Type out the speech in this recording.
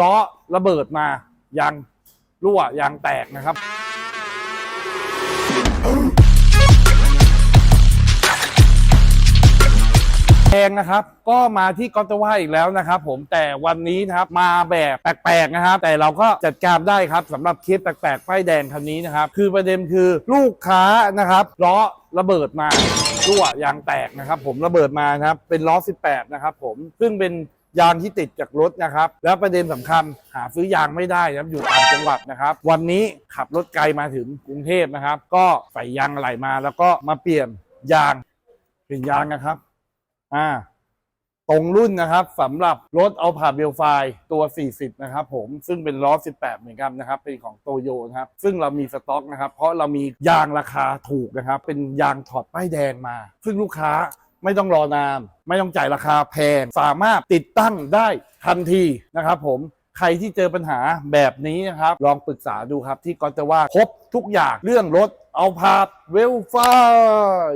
ล้อระเบิดมายางรั่วยางแตกนะครับ แพงนะครับ ก็มาที่กอตว่าอีกแล้วนะครับ ผมแต่วันนี้นะครับมาแบบแปลกๆนะครับ แต่เราก็จัดการได้ครับสำหรับเคสแปลกๆป้ายแดงคันนี้นะครับ คือประเด็นคือลูกค้านะครับล้อระเบิดมารั่วยางแตกนะครับ ผมระเบิดมานะครับเป็นล้อ 18 นะครับ ผมซึ่งเป็น ยางที่ติดจากรถนะครับ แล้วประเด็นสำคัญหาซื้อยางไม่ได้นะครับอยู่ต่างจังหวัดนะครับ วันนี้ขับรถไกลมาถึงกรุงเทพนะครับ ก็ใส่ยางอะไหลมาแล้วก็มาเปลี่ยนยางเปลี่ยนยางนะครับ อ่า ตรงรุ่นนะครับสำหรับรถเอาผ่าเบลไฟตัว 40 นะครับผมซึ่งเป็นล้อ 18 เหมือนกันนะครับ เป็นของโตโยนะครับ ซึ่งเรามีสต็อกนะครับ เพราะเรามียางราคาถูกนะครับ เป็นยางถอดป้ายแดงมา ซึ่งลูกค้า ไม่ต้องรอนาน ไม่ต้องจ่ายราคาแพง สามารถติดตั้งได้ทันทีนะครับผมใครที่เจอปัญหาแบบนี้นะครับ ลองปรึกษาดูครับที่ก็จะว่าครบทุกอย่างเรื่องรถเอาผ่าเวลฟ้า